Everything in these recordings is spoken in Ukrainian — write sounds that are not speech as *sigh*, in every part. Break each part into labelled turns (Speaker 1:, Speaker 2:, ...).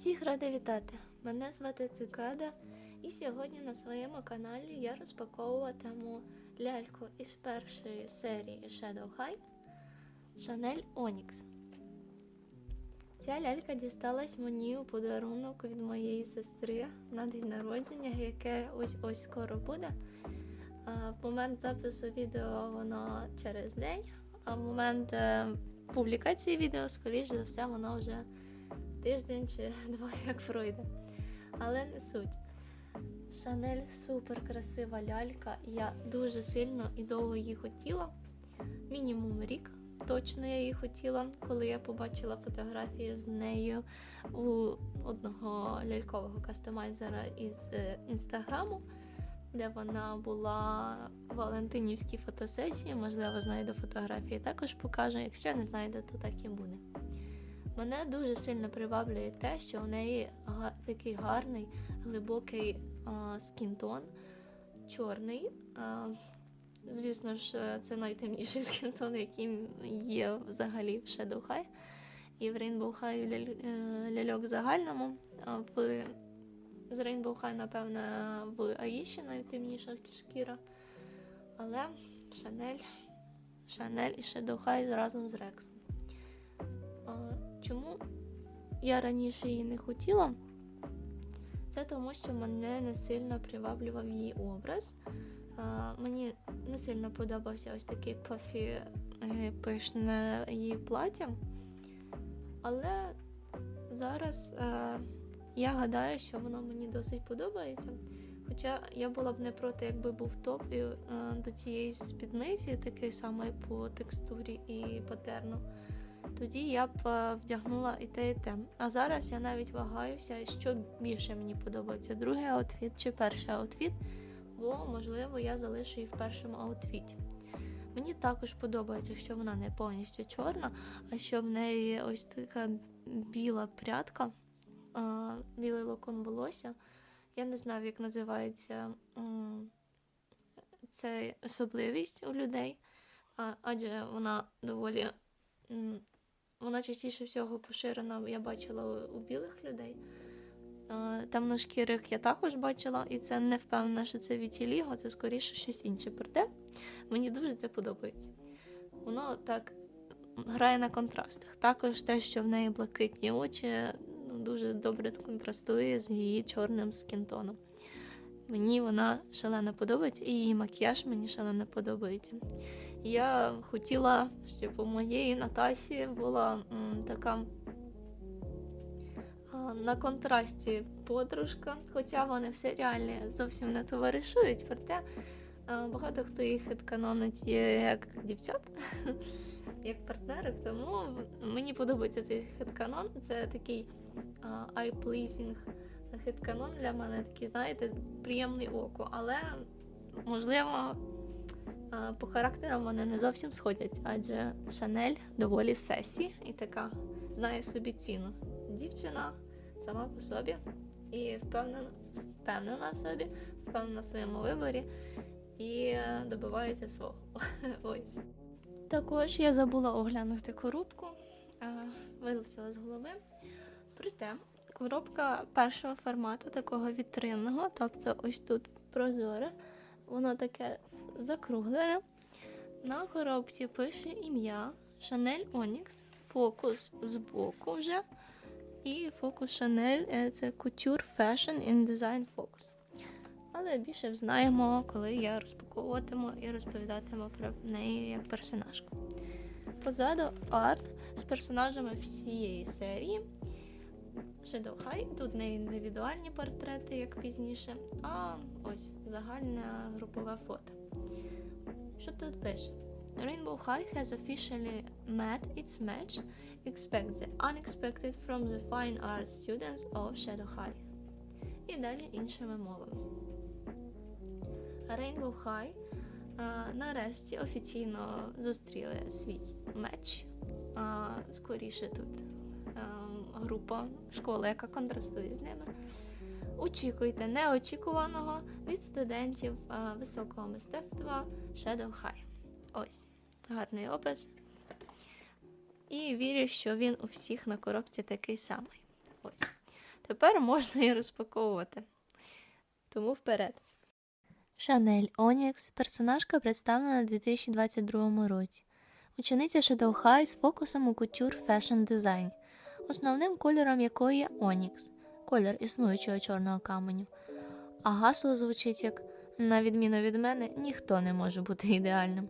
Speaker 1: Всіх рада вітати! Мене звати Цикада, і сьогодні на своєму каналі я розпаковуватиму ляльку із першої серії Shadow High Chanel Onyx. Ця лялька дісталась мені у подарунок від моєї сестри на день народження, яке ось ось скоро буде. В момент запису відео воно через день, а в момент е, публікації відео, скоріш за все, воно вже тиждень чи *laughs* два як пройде. Але не суть. Шанель супер красива лялька. Я дуже сильно і довго її хотіла. Мінімум рік. Точно я її хотіла, коли я побачила фотографії з нею у одного лялькового кастомайзера із е, інстаграму, де вона була в Валентинівській фотосесії. Можливо, знайду фотографії, також покажу. Якщо не знайду, то так і буде. Мене дуже сильно приваблює те, що у неї такий гарний глибокий скінтон, чорний. А, звісно ж, це найтемніший *laughs* скінтон, який є взагалі в Shadow High. І в Rainbow High е, ляльок загальному. А в з Rainbow High, напевно, в Аїші найтемніша шкіра. Але Шанель, Шанель і Shadow High разом з Рексом. Чому я раніше її не хотіла? Це тому, що мене не сильно приваблював її образ. Мені не сильно подобався ось такий пофі е, пишне її плаття. Але зараз е, я гадаю, що воно мені досить подобається. Хоча я була б не проти, якби був топ е, до цієї спідниці, такий самий по текстурі і патерну тоді я б е, вдягнула і те, і те. А зараз я навіть вагаюся, що більше мені подобається: другий аутфіт чи перший аутфіт, бо, можливо, я залишу її в першому аутфіті. Мені також подобається, що вона не повністю чорна, а що в неї ось така біла прядка, білий локон волосся. Я не знаю, як називається це особливість у людей, адже вона доволі вона частіше всього поширена, я бачила у, білих людей. Темношкірих я також бачила, і це не впевнена, що це вітіліго, це скоріше щось інше. Проте мені дуже це подобається. Воно так грає на контрастах. Також те, що в неї блакитні очі, ну, дуже добре контрастує з її чорним скінтоном. Мені вона шалено подобається, і її макіяж мені шалено подобається. Я хотіла, щоб у моєї Наташі була м, така а, на контрасті подружка, хоча вони в серіалі зовсім не товаришують, проте а, багато хто їх хитканонить як дівчат, *laughs* як партнерок, тому мені подобається цей хитканон. Це такий eye-pleasing хитканон для мене, такий, знаєте, приємний оку, але можливо. По характерам вони не зовсім сходяться, адже Шанель доволі сесі і така знає собі ціну. Дівчина сама по собі і впевнена, впевнена в собі, впевнена в своєму виборі і е, добивається свого. *laughs* Ось. Також я забула оглянути коробку, е, вилетіла з голови. Проте коробка першого формату, такого вітринного, тобто ось тут прозоре, воно таке закруглене. На коробці пише ім'я Chanel Onyx, фокус збоку вже. І фокус Chanel е, це Couture Fashion in Design Focus. Але більше знаємо, коли я розпаковуватиму і розповідатиму про неї як персонажку. Позаду арт з персонажами всієї серії. Shadow High. Тут не індивідуальні портрети, як пізніше, а ось загальне групове фото. Що тут пише? Rainbow High has officially met its match. Expect the unexpected from the fine art students of Shadow High. І далі іншими мовами. Rainbow High а, нарешті офіційно зустріли свій меч. А, скоріше тут група школи, яка контрастує з ними. Очікуйте неочікуваного від студентів високого мистецтва Shadow High. Ось гарний опис. І вірю, що він у всіх на коробці такий самий. Ось. Тепер можна і розпаковувати. Тому вперед. Шанель Онікс персонажка представлена у 2022 році. Учениця Shadow High з фокусом у кутюр фешн дизайн, основним кольором якої є Онікс, колір існуючого чорного каменю. А гасло звучить як на відміну від мене, ніхто не може бути ідеальним.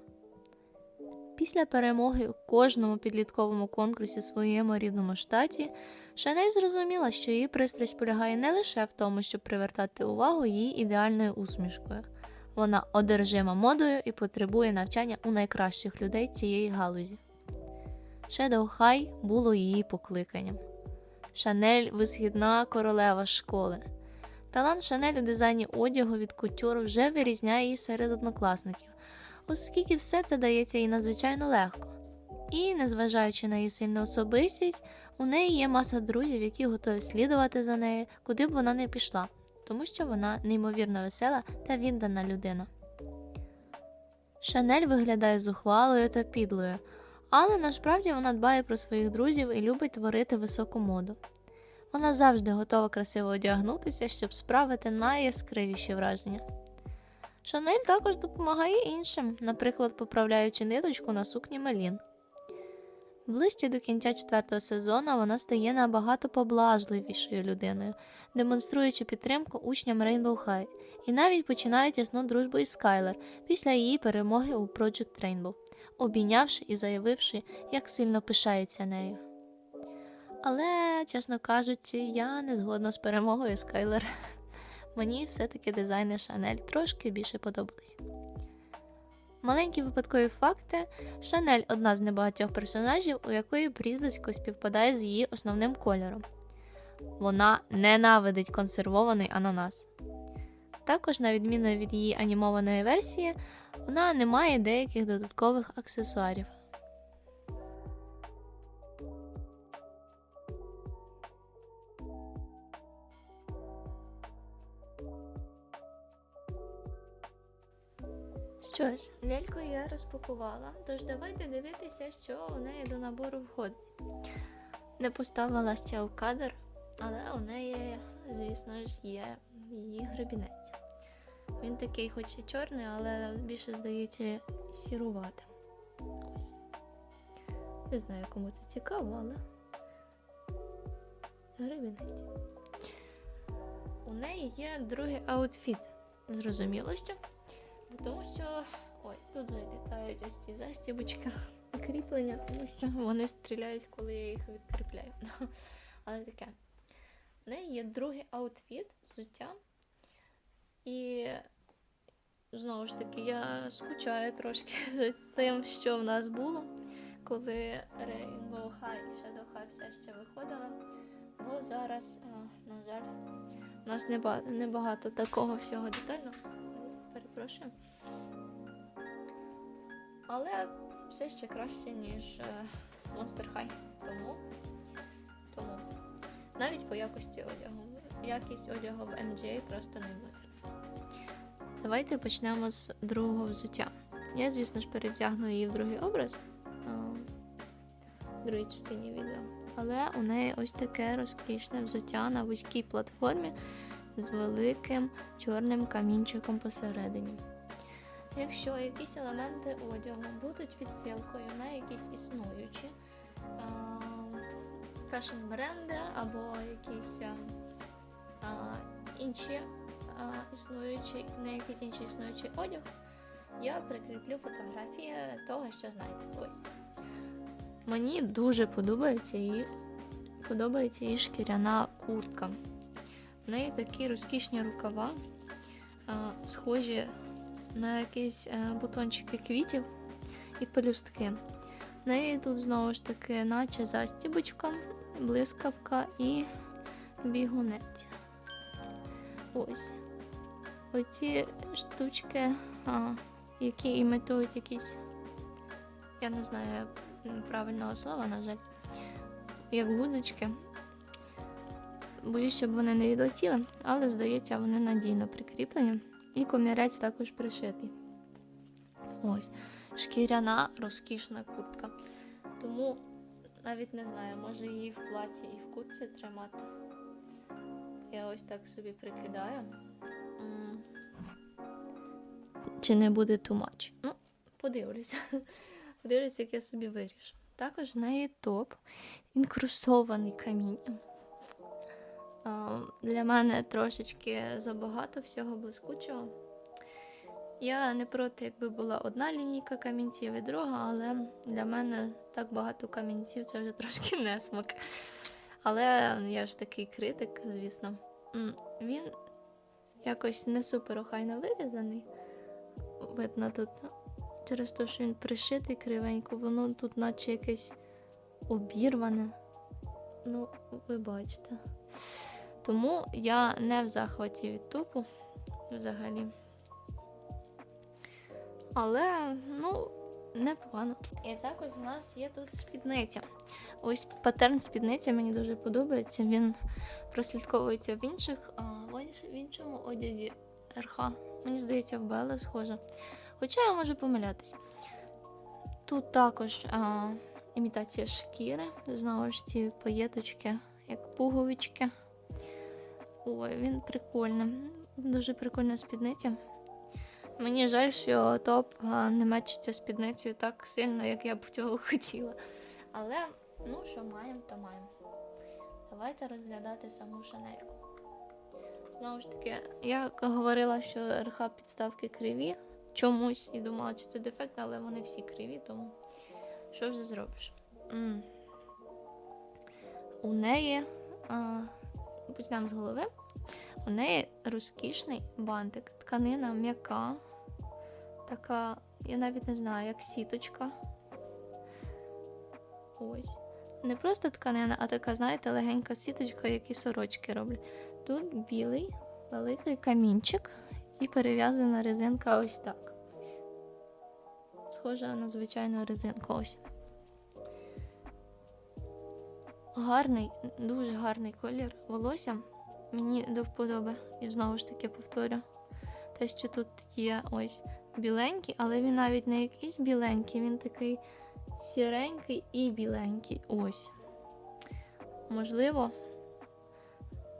Speaker 1: Після перемоги у кожному підлітковому конкурсі в своєму рідному штаті Шанель зрозуміла, що її пристрасть полягає не лише в тому, щоб привертати увагу її ідеальною усмішкою. Вона одержима модою і потребує навчання у найкращих людей цієї галузі. Shadow High було її покликанням. Шанель висхідна королева школи. Талант Шанель у дизайні одягу від кутюр вже вирізняє її серед однокласників, оскільки все це дається їй надзвичайно легко. І, незважаючи на її сильну особистість, у неї є маса друзів, які готові слідувати за нею, куди б вона не пішла, тому що вона неймовірно весела та віддана людина. Шанель виглядає зухвалою та підлою, але насправді вона дбає про своїх друзів і любить творити високу моду. Вона завжди готова красиво одягнутися, щоб справити найяскравіші враження. Шанель також допомагає іншим, наприклад, поправляючи ниточку на сукні Мелін. Ближче до кінця четвертого сезону вона стає набагато поблажливішою людиною, демонструючи підтримку учням Rainbow High, і навіть починає тісну дружбу із Скайлер після її перемоги у Project Rainbow, обійнявши і заявивши, як сильно пишається нею. Але, чесно кажучи, я не згодна з перемогою Скайлер. *laughs* Мені все-таки дизайни Шанель трошки більше подобались. Маленькі випадкові факти: Шанель одна з небагатьох персонажів, у якої прізвисько співпадає з її основним кольором. Вона ненавидить консервований ананас. Також, на відміну від її анімованої версії, вона не має деяких додаткових аксесуарів. Що ж, ляльку я розпакувала, тож давайте дивитися, що у неї до набору входить. Не поставила ще в кадр, але у неї, звісно ж, є її гребінець. Він такий, хоч і чорний, але більше здається сіруватим. Ось. Не знаю, кому це цікаво, але гребінець. У неї є другий аутфіт. Зрозуміло, що. Тому що ой, тут вилітають ось ці застібочки кріплення, тому що вони стріляють, коли я їх відкріпляю. *laughs* Але таке. В неї є другий аутфіт, взуття. І знову ж таки, я скучаю трошки *laughs* за тим, що в нас було, коли Rainbow High і Shadow High все ще виходила. Бо зараз, а, на жаль, у нас небагато, небагато такого всього детального перепрошую. Але все ще краще, ніж е, Monster High. Тому, тому навіть по якості одягу. Якість одягу в MGA просто не неймовірна. Давайте почнемо з другого взуття. Я, звісно ж, перевдягну її в другий образ в другій частині відео. Але у неї ось таке розкішне взуття на вузькій платформі з великим чорним камінчиком посередині. Якщо якісь елементи одягу будуть відсилкою на якісь існуючі фешн-бренди або якісь а, інші а, існуючі, на якийсь інший існуючий одяг, я прикріплю фотографії того, що знайду. Ось. Мені дуже подобається її, подобається її шкіряна куртка. В неї такі розкішні рукава, схожі на якісь а, бутончики квітів і пелюстки. В неї тут знову ж таки, наче застібочка, блискавка і бігунець. Ось. Оці штучки, а, які імітують якісь, я не знаю правильного слова, на жаль, як гудзички. Боюсь, щоб вони не відлетіли, але здається, вони надійно прикріплені. І комірець також пришитий. Ось. Шкіряна розкішна куртка. Тому навіть не знаю, може її в платі і в куртці тримати. Я ось так собі прикидаю. Чи не буде much? Ну, подивлюся. *laughs* Подивлюся, як я собі вирішу. Також в неї топ інкрустований камінням. Для мене трошечки забагато всього блискучого. Я не проти, якби була одна лінійка камінців і друга, але для мене так багато камінців це вже трошки *laughs* несмак. Але я ж такий критик, звісно. Він якось не супер охайно вирізаний. Видно тут через те, що він пришитий кривенько, воно тут наче якесь обірване. Ну, ви бачите. Тому я не в захваті від тупу взагалі. Але, ну, непогано. І також у нас є тут спідниця. Ось патерн спідниці мені дуже подобається. Він прослідковується в інших, в іншому одязі РХ. Мені здається, в Беле схоже. Хоча я можу помилятися. Тут також а, імітація шкіри, знову ж ці паєточки, як пуговички. Ой, він прикольний. Дуже прикольна спідниця. Мені жаль, що топ не мечиться спідницею так сильно, як я б цього хотіла. Але, ну, що маємо, то маємо. Давайте розглядати саму шанельку. Знову ж таки, я говорила, що РХ підставки криві чомусь і думала, чи це дефект, але вони всі криві, тому що вже зробиш? М. У неї, почнемо з голови. У неї розкішний бантик. Тканина м'яка, така, я навіть не знаю, як сіточка. Ось. Не просто тканина, а така, знаєте, легенька сіточка, які сорочки роблять. Тут білий великий камінчик і перев'язана резинка ось так. Схожа на звичайну резинку ось. Гарний, дуже гарний колір волосся. Мені до вподоби. І знову ж таки повторю. Те, що тут є ось біленький, але він навіть не якийсь біленький, він такий сіренький і біленький. Ось. Можливо,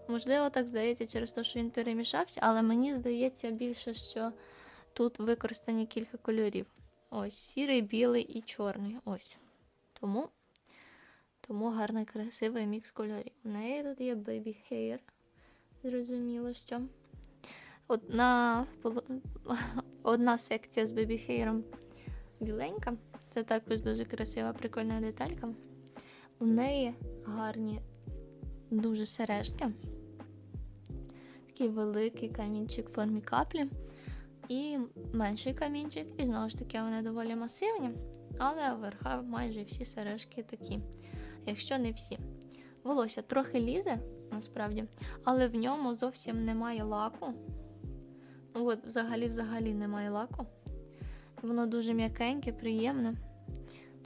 Speaker 1: можливо, так здається через те, що він перемішався, але мені здається більше, що тут використані кілька кольорів. Ось, сірий, білий і чорний. Ось. Тому, тому гарний, красивий мікс кольорів. У неї тут є baby hair. Зрозуміло, що. Одна, *laughs* одна секція з бебі-хейром біленька. Це також дуже красива, прикольна деталька. У неї гарні дуже сережки. Такий великий камінчик в формі каплі. І менший камінчик. І знову ж таки, вони доволі масивні, але верха майже всі сережки такі, якщо не всі. Волосся трохи лізе, насправді, але в ньому зовсім немає лаку. От, взагалі, взагалі немає лаку. Воно дуже м'якеньке, приємне.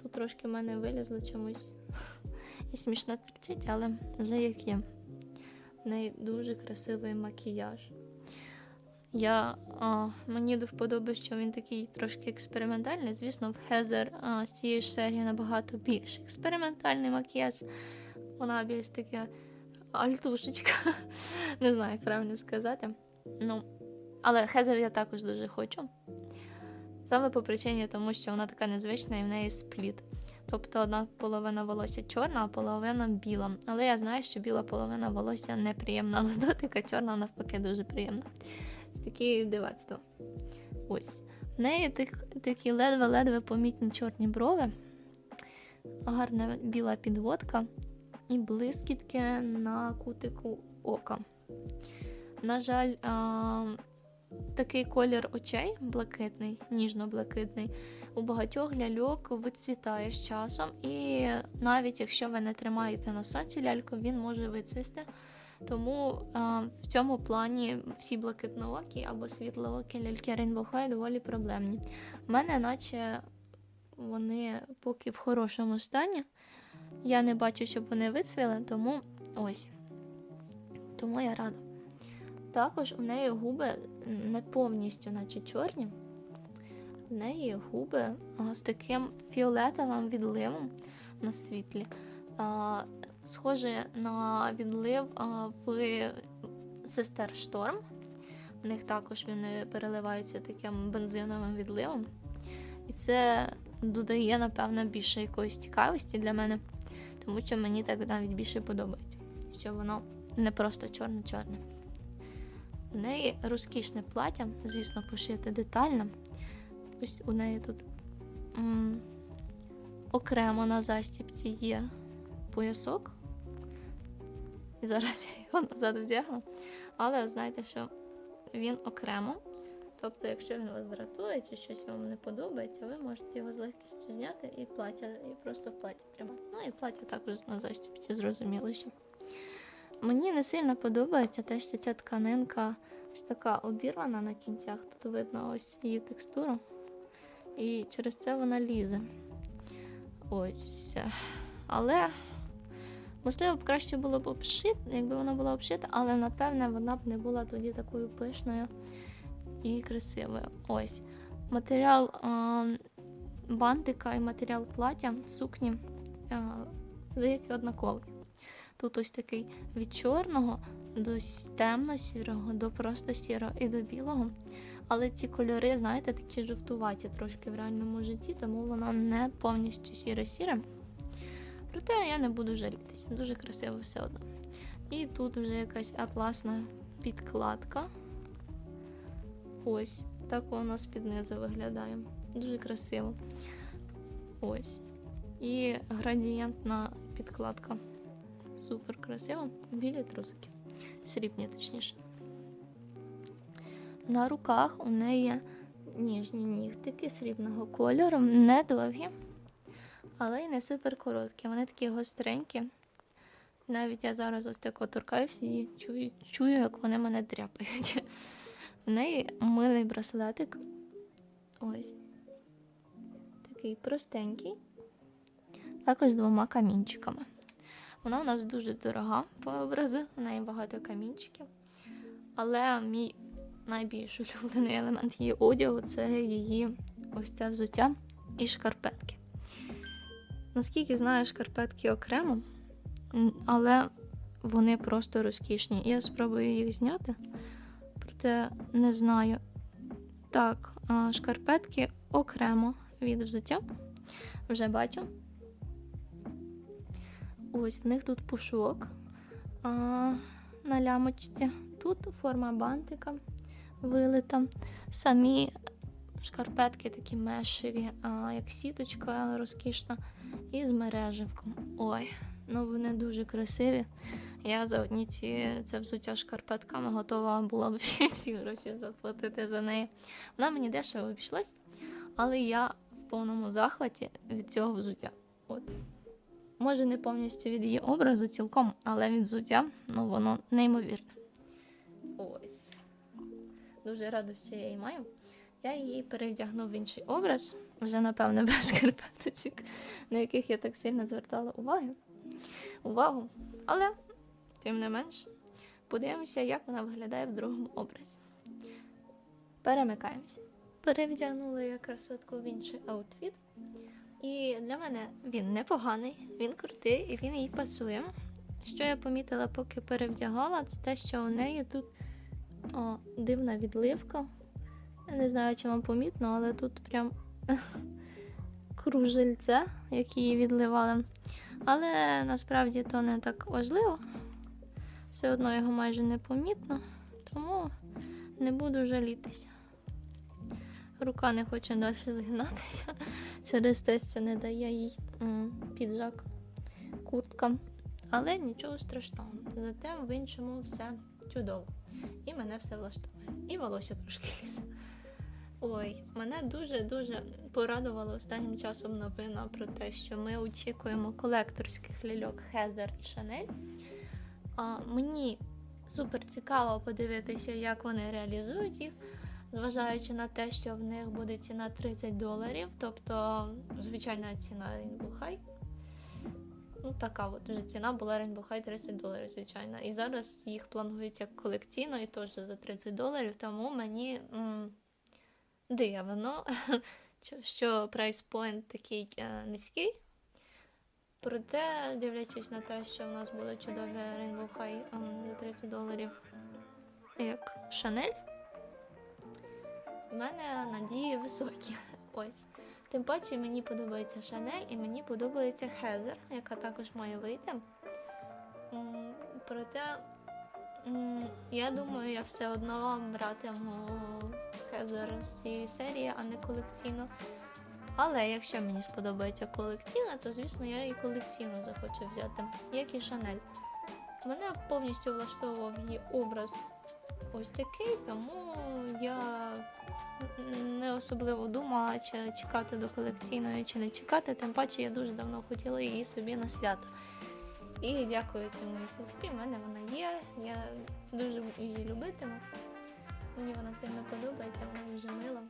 Speaker 1: Тут трошки в мене вилізло чомусь *laughs* і смішно кричить, але вже як є. В неї дуже красивий макіяж. Я, а, мені до вподоби, що він такий трошки експериментальний. Звісно, в Хезер з цієї ж серії набагато більш експериментальний макіяж. Вона більш така альтушечка. *laughs* Не знаю, як правильно сказати. Ну, але Хезер я також дуже хочу. Саме по причині тому, що вона така незвична і в неї спліт. Тобто одна половина волосся чорна, а половина біла. Але я знаю, що біла половина волосся неприємна на дотик, а чорна навпаки дуже приємна. Такі дивацтво. Ось. В неї так, такі ледве-ледве помітні чорні брови, гарна біла підводка і блискітки на кутику ока. На жаль, такий колір очей блакитний, ніжно-блакитний, у багатьох ляльок вицвітає з часом, і навіть якщо ви не тримаєте на сонці ляльку, він може вицвісти. Тому а, в цьому плані всі блакитноокі або світлоокі ляльки Rainbow доволі проблемні. У мене, наче вони поки в хорошому стані. Я не бачу, щоб вони вицвіли, тому ось. Тому я рада. Також у неї губи не повністю, наче чорні. В неї губи з таким фіолетовим відливом на світлі. Схоже на відлив в сестер Шторм. В них також вони переливаються таким бензиновим відливом. І це додає, напевно, більше якоїсь цікавості для мене, тому що мені так навіть більше подобається, що воно не просто чорне-чорне. В неї розкішне плаття, звісно, пошите детально. Ось у неї тут м, окремо на застіпці є поясок. І зараз я його назад вдягну. Але знайте, що він окремо. Тобто, якщо він вас дратує чи щось вам не подобається, ви можете його з легкістю зняти і плаття, і просто в платі тримати. Ну і плаття також на застіпці, зрозуміло, що. Мені не сильно подобається те, що ця тканинка ось така обірвана на кінцях. Тут видно ось її текстуру. І через це вона лізе. Ось. Але можливо б краще було б обшити, якби вона була обшита, але напевне вона б не була тоді такою пишною і красивою. Ось. Матеріал е, бантика і матеріал плаття сукні е, здається однаковий. Тут ось такий від чорного до темно-сірого, до просто сірого і до білого. Але ці кольори, знаєте, такі жовтуваті трошки в реальному житті, тому воно не повністю сіре-сіре. Проте я не буду жалітися, дуже красиво все одно. І тут вже якась атласна підкладка. Ось, так воно з-під низу виглядає. Дуже красиво. Ось. І градієнтна підкладка. Супер красиво. Білі трусики. Срібні, точніше. На руках у неї ніжні нігтики срібного кольору, не довгі, але й не супер короткі. Вони такі гостренькі. Навіть я зараз ось тако торкаюся і чую, чую, як вони мене дряпають. В неї милий браслетик. Ось. Такий простенький. Також з двома камінчиками. Вона у нас дуже дорога по образу, в неї багато камінчиків. Але мій найбільш улюблений елемент її одягу це її ось це взуття і шкарпетки. Наскільки знаю, шкарпетки окремо, але вони просто розкішні. Я спробую їх зняти, проте не знаю. Так, шкарпетки окремо від взуття. Вже бачу. Ось в них тут пушок а, на лямочці. Тут форма бантика вилита. Самі шкарпетки такі мешеві, а, як сіточка розкішна, і з мереживком. Ой, ну вони дуже красиві. Я за одні ці це взуття шкарпетками готова була б всі, всі гроші заплатити за неї. Вона мені дешево обійшлась, але я в повному захваті від цього взуття. От. Може, не повністю від її образу цілком, але від взуття, ну воно неймовірне. Ось. Дуже рада, що я її маю. Я її перевдягну в інший образ, вже, напевне, *laughs* без шкарпеточок, на яких я так сильно звертала уваги. увагу. Але, тим не менш, подивимося, як вона виглядає в другому образі. Перемикаємося. Перевдягнула я красотку в інший аутфіт. І для мене він непоганий, він крутий і він їй пасує. Що я помітила, поки перевдягала, це те, що у неї тут о, дивна відливка. Я не знаю, чи вам помітно, але тут прям *laughs* кружельце, як її відливали. Але насправді то не так важливо. Все одно його майже не помітно, тому не буду жалітися. Рука не хоче далі згинатися через те, що не дає їй піджак куртка. Але нічого страшного. Зате в іншому все чудово. І мене все влаштовує. І волосся трошки лізе. Ой, мене дуже-дуже порадувала останнім часом новина про те, що ми очікуємо колекторських ляльок Хезер і Шанель. Мені супер цікаво подивитися, як вони реалізують їх, зважаючи на те, що в них буде ціна 30 доларів, тобто звичайна ціна Rainbow High. Ну, така от вже ціна була Rainbow High 30 доларів, звичайно. І зараз їх планують як колекційно і теж за 30 доларів, тому мені м, дивно, *laughs* що- що прайс-поінт такий е, низький. Проте, дивлячись на те, що в нас були чудові Rainbow High ем, за 30 доларів, як Шанель, в мене надії високі. *laughs* Ось. Тим паче мені подобається Шанель і мені подобається Хезер, яка також має вийти. Проте, я думаю, я все одно братиму Хезер з цієї серії, а не колекційно. Але якщо мені сподобається колекційна, то звісно я і колекційно захочу взяти, як і Шанель. Мене повністю влаштовував її образ ось такий, тому я не особливо думала, чи чекати до колекційної, чи не чекати. Тим паче я дуже давно хотіла її собі на свято. І дякуючи моїй сестрі, в мене вона є. Я дуже її любитиму. Мені вона сильно подобається, вона дуже мила.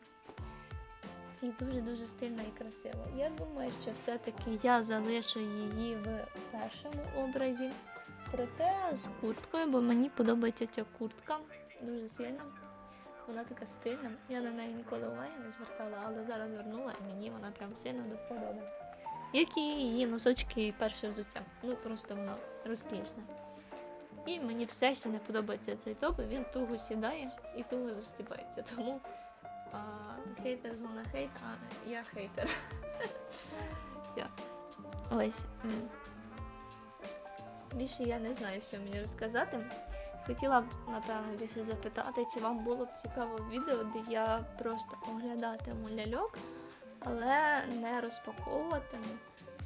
Speaker 1: І дуже-дуже стильна і красива. Я думаю, що все-таки я залишу її в першому образі. Проте з курткою, бо мені подобається ця куртка дуже сильно. Вона така стильна. Я на неї ніколи уваги не звертала, але зараз звернула і мені вона прям сильно до вподоби. Як і її носочки і перше взуття. Ну просто вона розкішна. І мені все ще не подобається цей топ, він туго сідає і туго застібається. Тому а, хейтер зона хейт, а я хейтер. *laughs* Все. Ось. Більше я не знаю, що мені розказати. Хотіла б, напевно, більше запитати, чи вам було б цікаво відео, де я просто оглядатиму ляльок, але не розпаковуватиму.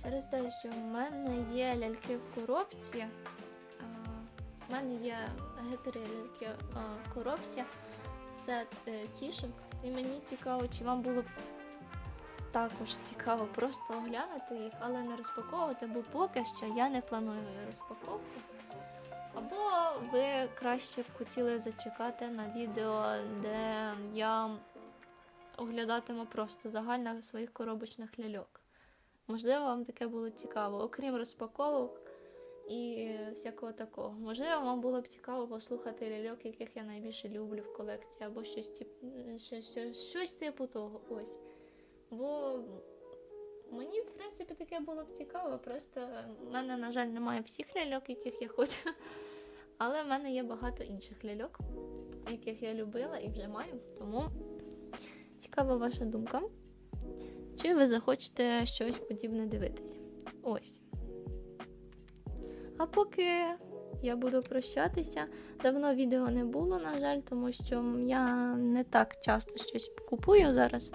Speaker 1: Через те, що в мене є ляльки в коробці. В мене є гетери ляльки в коробці, сет е, кішок. І мені цікаво, чи вам було б також цікаво просто оглянути їх, але не розпаковувати, бо поки що я не планую розпаковку. Або ви краще б хотіли зачекати на відео, де я оглядатиму просто загально своїх коробочних ляльок. Можливо, вам таке було цікаво, окрім розпаковок і всякого такого. Можливо, вам було б цікаво послухати ляльок, яких я найбільше люблю в колекції, або щось, тип, щось, щось, щось типу того. Ось. Бо мені, в принципі, таке було б цікаво. Просто в мене, на жаль, немає всіх ляльок, яких я хочу. Але в мене є багато інших ляльок, яких я любила і вже маю. Тому цікава ваша думка. Чи ви захочете щось подібне дивитися? Ось. А поки я буду прощатися. Давно відео не було, на жаль, тому що я не так часто щось купую зараз.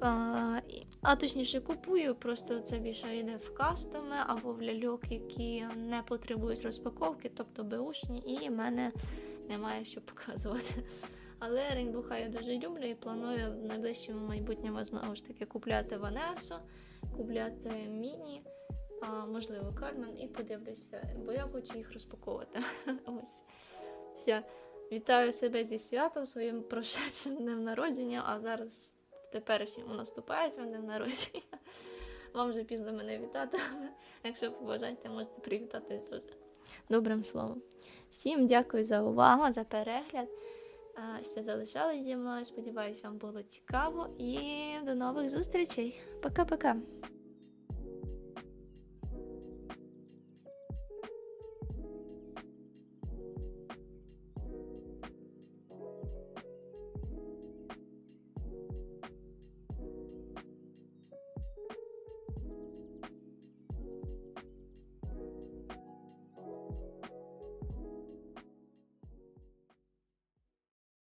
Speaker 1: А, а точніше купую, просто це більше йде в кастоми або в ляльок, які не потребують розпаковки, тобто беушні, і в мене немає що показувати. Але Rainbow я дуже люблю і планую в найближчому майбутньому знову ж таки купляти Ванесу, купляти Міні, а, можливо, Кармен, і подивлюся, бо я хочу їх розпаковувати. *laughs* Ось. Все. Вітаю себе зі святом своїм *laughs* прошедшим днем народження, а зараз в теперішньому наступають вони в народження. *laughs* Вам вже пізно мене вітати, якщо побажаєте, можете привітати дуже добрим словом. Всім дякую за увагу, за перегляд. Що залишались зі мною. Сподіваюсь, вам було цікаво і до нових зустрічей. Пока-пока.